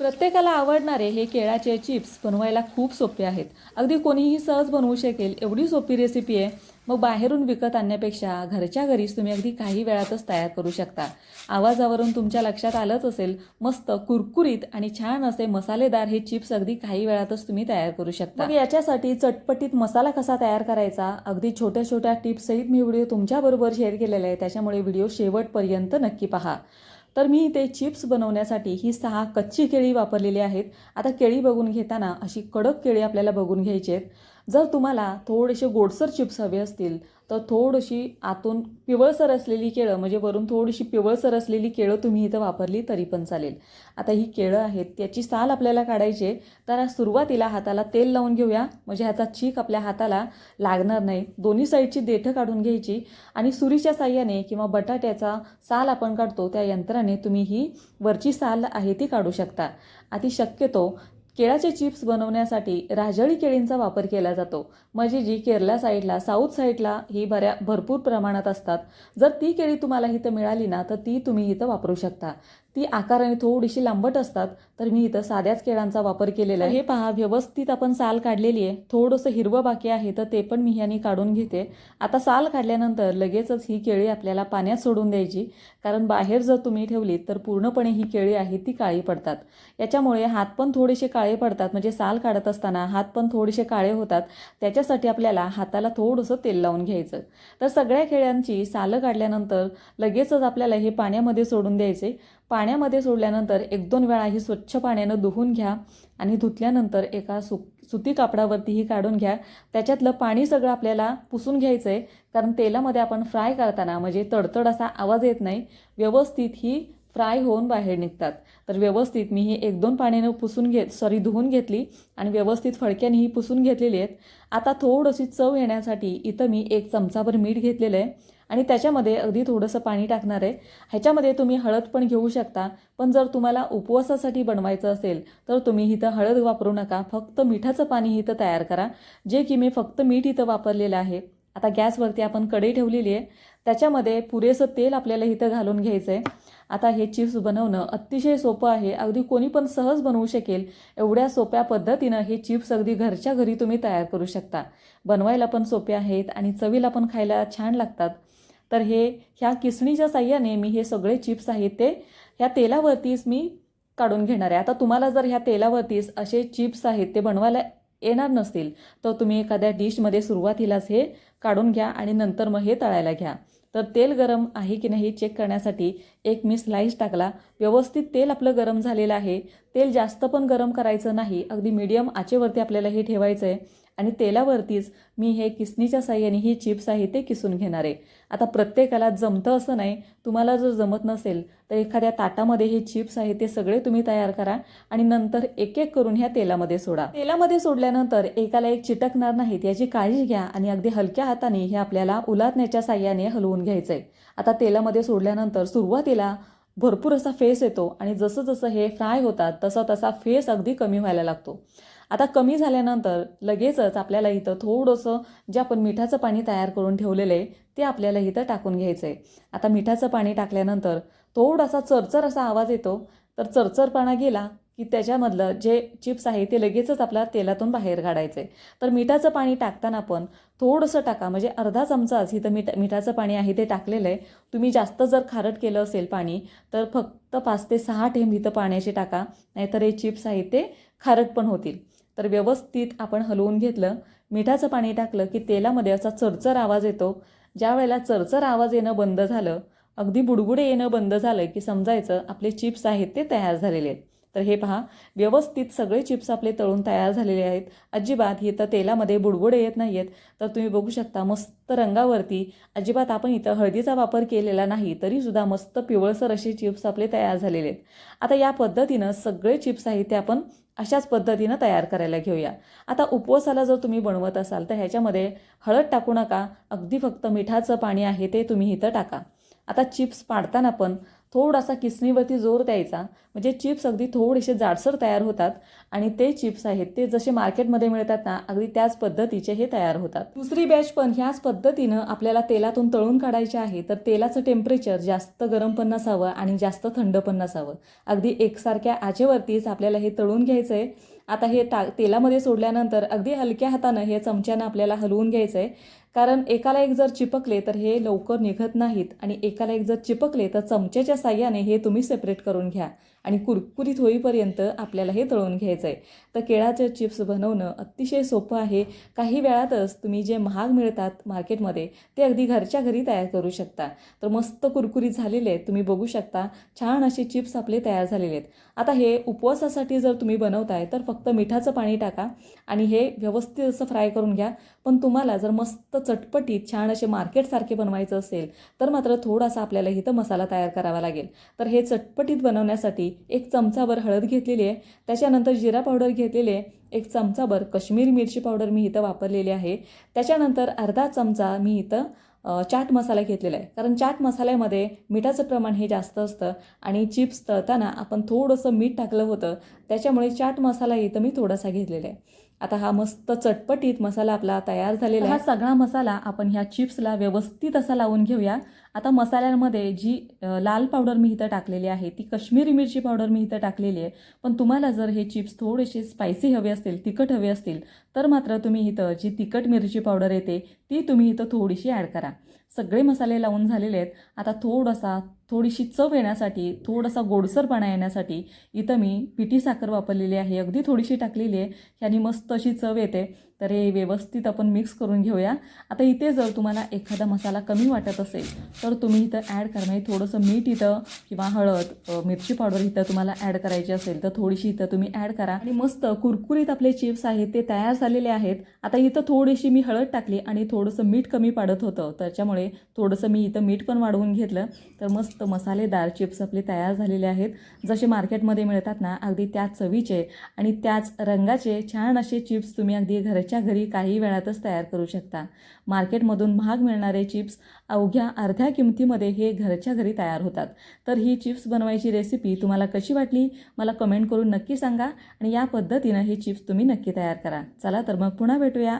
प्रत्येकाला आवडणारे हे केळाचे चिप्स बनवायला खूप सोपे आहेत. अगदी कोणीही सहज बनवू शकेल एवढी सोपी रेसिपी आहे. मग बाहेरून विकत आणण्यापेक्षा घरच्या घरीच तुम्ही अगदी काही वेळातच तयार करू शकता. आवाजावरून तुमच्या लक्षात आलंच असेल मस्त कुरकुरीत आणि छान असे मसालेदार हे चिप्स अगदी काही वेळातच तुम्ही तयार करू शकता. मग याच्यासाठी चटपटीत मसाला कसा तयार करायचा? अगदी छोट्या छोट्या टिप्ससहित मी व्हिडिओ तुमच्याबरोबर शेअर केलेला आहे. त्याच्यामुळे व्हिडिओ शेवटपर्यंत नक्की पहा. तर मी इथे चिप्स बनवण्यासाठी ही सहा कच्ची केळी वापरलेली आहेत. आता केळी बघून घेताना अशी कडक केळी आपल्याला बघून घ्यायची आहेत. जर तुम्हाला थोडेसे गोडसर चिप्स हवे असतील तर थोडीशी आतून पिवळसर असलेली केळं म्हणजे वरून थोडीशी पिवळसर असलेली केळं तुम्ही इथं वापरली तरी पण चालेल. आता ही केळं आहेत त्याची साल आपल्याला काढायची आहे. तर सुरुवातीला हाताला तेल लावून घेऊया. म्हणजे ह्याचा चीक आपल्या हाताला लागणार नाही. दोन्ही साईडची देठं काढून घ्यायची आणि सुरीच्या साह्याने किंवा बटाट्याचा साल आपण काढतो त्या यंत्राने तुम्ही ही वरची साल आहे ती काढू शकता. अति शक्यतो केळाचे चिप्स बनवण्यासाठी राजळी केळींचा वापर केला जातो. म्हणजे जी केरला साईडला साऊथ साईडला ही बऱ्या भरपूर प्रमाणात असतात. जर ती केळी तुम्हाला इथं मिळाली ना तर ती तुम्ही इथं वापरू शकता. ती आकाराने थोडीशी लांबट असतात तर मी इथं साध्याच केळांचा वापर केलेला आहे. हे पहा व्यवस्थित आपण साल काढलेली आहे. थोडंसं हिरवं बाकी आहे तर ते पण मी ह्यानी काढून घेते. आता साल काढल्यानंतर लगेचच ही केळी आपल्याला पाण्यात सोडून द्यायची. कारण बाहेर जर तुम्ही ठेवली तर पूर्णपणे ही केळी आहे ती काळी पडतात. याच्यामुळे हात पण थोडेसे काळे पडतात. म्हणजे साल काढत असताना हात पण थोडेसे काळे होतात. त्याच्यासाठी आपल्याला हाताला थोडंसं तेल लावून घ्यायचं. तर सगळ्या केळ्यांची सालं काढल्यानंतर लगेचच आपल्याला हे पाण्यामध्ये सोडून द्यायचे. पाण्यामध्ये सोडल्यानंतर एक दोन वेळा ही स्वच्छ पाण्यानं धुवून घ्या आणि धुतल्यानंतर एका सु सुती कापडावरती ही काढून घ्या. त्याच्यातलं पाणी सगळं आपल्याला पुसून घ्यायचं आहे कारण तेलामध्ये आपण फ्राय करताना म्हणजे तडतड असा आवाज येत नाही. व्यवस्थित ही फ्राय होऊन बाहेर निघतात. तर व्यवस्थित मी ही एक दोन पाण्यानं पुसून घेत सॉरी धुवून घेतली आणि व्यवस्थित फडक्याने ही पुसून घेतलेली आहेत. आता थोडीशी चव येण्यासाठी इथं मी एक चमचाभर मीठ घेतलेलं आहे आणि त्याच्यामध्ये अगदी थोडंसं पाणी टाकणार आहे. ह्याच्यामध्ये तुम्ही हळद पण घेऊ शकता पण जर तुम्हाला उपवासासाठी बनवायचं असेल तर तुम्ही इथं हळद वापरू नका. फक्त मिठाचं पाणी इथं तयार करा जे की मी फक्त मीठ इथं वापरलेलं आहे. आता गॅसवरती आपण कढई ठेवलेली आहे. त्याच्यामध्ये पुरेसं तेल आपल्याला इथं घालून घ्यायचं आहे आता हे चिप्स बनवणं अतिशय सोपं आहे. अगदी कोणी पण सहज बनवू शकेल एवढ्या सोप्या पद्धतीनं हे चिप्स अगदी घरच्या घरी तुम्ही तयार करू शकता. बनवायला पण सोपे आहेत आणि चवीला पण खायला छान लागतात. तर हे ह्या किसणीच्या साह्याने मी हे सगळे चिप्स आहेत ते ह्या तेलावरतीच मी काढून घेणार आहे. आता तुम्हाला जर ह्या तेलावरतीच असे चिप्स आहेत ते बनवायला येणार नसतील तर तुम्ही एखाद्या डिशमध्ये सुरुवातीलाच हे काढून घ्या आणि नंतर मग हे तळायला घ्या. तर तेल गरम आहे की नाही चेक करण्यासाठी एक मी स्लाईस टाकला. व्यवस्थित तेल आपलं गरम झालेलं आहे. तेल जास्त पण गरम करायचं नाही. अगदी मीडियम आचेवरती आपल्याला हे ठेवायचं आहे आणि तेलावरतीच मी हे किसनीच्या साह्याने ही चिप्स आहे ते किसून घेणार आहे. आता प्रत्येकाला जमतं असं नाही तुम्हाला जर जमत नसेल तर एखाद्या ताटामध्ये हे चिप्स आहे ते सगळे तुम्ही तयार करा आणि नंतर एक एक करून ह्या तेलामध्ये सोडा. तेलामध्ये सोडल्यानंतर एकाला एक चिटकणार नाहीत याची काळजी घ्या आणि अगदी हलक्या हाताने हे आपल्याला उलाटण्याच्या साह्याने हलवून घ्यायचं आहे आता तेलामध्ये सोडल्यानंतर सुरुवातीला भरपूर असा फेस येतो आणि जसं जसं हे फ्राय होतात तसा तसा फेस अगदी कमी व्हायला लागतो. आता कमी झाल्यानंतर लगेचच आपल्याला इथं थोडंसं जे आपण मिठाचं पाणी तयार करून ठेवलेलं आहे ते आपल्याला इथं टाकून घ्यायचं आहे. आता मिठाचं पाणी टाकल्यानंतर थोडासा चरचर असा आवाज येतो. तर चरचरपणा गेला की त्याच्यामधलं जे चिप्स आहे ते लगेचच आपल्या तेलातून बाहेर काढायचं आहे तर मिठाचं पाणी टाकताना पण थोडंसं टाका म्हणजे अर्धा चमचाच इथं मीठ मिठाचं पाणी आहे ते टाकलेलं आहे. तुम्ही जास्त जर खारट केलं असेल पाणी तर फक्त पाच ते सहा थेंब इथं पाण्याचे टाका. नाहीतर हे चिप्स आहेत ते खारट पण होतील. तर व्यवस्थित आपण हलवून घेतलं मिठाचं पाणी टाकलं की तेलामध्ये असा चरचर आवाज येतो. ज्या वेळेला चरचर आवाज येणं बंद झालं अगदी बुडबुडे येणं बंद झालं की समजायचं आपले चिप्स आहेत ते तयार झालेले आहेत. तर हे पहा व्यवस्थित सगळे चिप्स आपले तळून तयार झालेले आहेत. अजिबात हे तर तेलामध्ये बुडबुडे येत नाही आहेत तर तुम्ही बघू शकता मस्त रंगावरती अजिबात आपण इथं हळदीचा वापर केलेला नाही तरीसुद्धा मस्त पिवळसर असे चिप्स आपले तयार झालेले आहेत. आता या पद्धतीनं सगळे चिप्स आहेत ते आपण अशाच पद्धतीनं तयार करायला घेऊया. आता उपवासाला जर तुम्ही बनवत असाल तर ह्याच्यामध्ये हळद टाकू नका. अगदी फक्त मिठाचं पाणी आहे ते तुम्ही इथं टाका. आता चिप्स पाडताना पण थोडासा किसणीवरती जोर द्यायचा. म्हणजे चिप्स अगदी थोडेसे जाडसर तयार होतात आणि ते चिप्स आहेत ते जसे मार्केटमध्ये मिळतात ना अगदी त्याच पद्धतीचे हे तयार होतात. दुसरी बॅच पण ह्याच पद्धतीनं आपल्याला तेलातून तळून काढायचे आहे तर तेलाचं टेम्परेचर जास्त गरम पण नसावं आणि जास्त थंड पण नसावं. अगदी एकसारख्या आचेवरतीच आपल्याला हे तळून घ्यायचं आहे आता हे ता तेलामध्ये सोडल्यानंतर अगदी हलक्या हातानं हे चमच्यानं आपल्याला हलवून घ्यायचं आहे कारण एकाला एक जर चिपकले तर हे लवकर निघत नाहीत आणि एकाला एक जर चिपकले तर चमच्याच्या साह्याने हे तुम्ही सेपरेट करून घ्या. आणि कुरकुरीत होईपर्यंत आपल्याला हे तळून घ्यायचं आहे तर केळाचे चिप्स बनवणं अतिशय सोपं आहे. काही वेळातच तुम्ही जे महाग मिळतात मार्केटमध्ये ते अगदी घरच्या घरी तयार करू शकता. तर मस्त कुरकुरीत झालेले आहेत तुम्ही बघू शकता. छान असे चिप्स आपले तयार झालेले आहेत. आता हे उपवासासाठी जर तुम्ही बनवताय तर फक्त मिठाचं पाणी टाका आणि हे व्यवस्थित असं फ्राय करून घ्या. पण तुम्हाला जर मस्त चटपटीत छान असे मार्केटसारखे बनवायचं असेल तर मात्र थोडासा आपल्याला इथं मसाला तयार करावा लागेल. तर हे चटपटीत बनवण्यासाठी एक चमचाभर हळद घेतलेली आहे. त्याच्यानंतर जिरा पावडर घेतलेली आहे. एक चमचाभर कश्मीरी मिरची पावडर मी इथं वापरलेली आहे. त्याच्यानंतर अर्धा चमचा मी इथं चाट मसाला घेतलेला आहे. कारण चाट मसाल्यामध्ये मिठाचं प्रमाण हे जास्त असतं आणि चिप्स तळताना आपण थोडंसं मीठ टाकलं होतं. त्याच्यामुळे चाट मसाला इथं मी थोडासा घेतलेला आहे. आता हा मस्त चटपटीत मसाला आपला तयार झालेला हा सगळा मसाला आपण ह्या चिप्सला व्यवस्थित असा लावून घेऊया. आता मसाल्यांमध्ये जी लाल पावडर मी इथं टाकलेली आहे ती कश्मीरी मिरची पावडर मी इथं टाकलेली आहे. पण तुम्हाला जर हे चिप्स थोडेसे स्पायसी हवे असतील तिखट हवे असतील तर मात्र तुम्ही इथं जी तिखट मिरची पावडर येते ती तुम्ही इथं थोडीशी ॲड करा. सगळे मसाले लावून झालेले आहेत. आता थोडासा थोडीशी चव येण्यासाठी थोडासा गोडसरपणा येण्यासाठी इथं मी पिठी साखर वापरलेली आहे. अगदी थोडीशी टाकलेली आहे. ह्यानी मस्त अशी चव येते. तर हे व्यवस्थित आपण मिक्स करून घेऊया. आता इथे जर तुम्हाला एखादा मसाला कमी वाटत असेल तर तुम्ही इथं ॲड करा. म्हणजे थोडंसं मीठ इथं किंवा हळद मिरची पावडर इथं तुम्हाला ॲड करायची असेल तर थोडीशी इथं तुम्ही ॲड करा. आणि मस्त कुरकुरीत आपले चिप्स आहेत ते तयार झालेले आहेत. आता इथं थोडीशी मी हळद टाकली आणि थोडंसं मीठ कमी पाडत होतं. त्याच्यामुळे थोडंसं मी इथं मीठ पण वाढवून घेतलं. तर मस्त मसालेदार चिप्स आपले तयार झालेले आहेत. जसे मार्केटमध्ये मिळतात ना अगदी त्याच चवीचे आणि त्याच रंगाचे छान असे चिप्स तुम्ही अगदी घरच्या घरी काही वेळातच तयार करू शकता. मार्केटमधून महाग मिळणारे चिप्स अवघ्या अर्ध्या किमतीमध्ये हे घरच्या घरी तयार होतात. तर ही चिप्स बनवायची रेसिपी तुम्हाला कशी वाटली? मला कमेंट करून नक्की सांगा आणि या पद्धतीनं हे चिप्स तुम्ही नक्की तयार करा. चला तर मग पुन्हा भेटूया.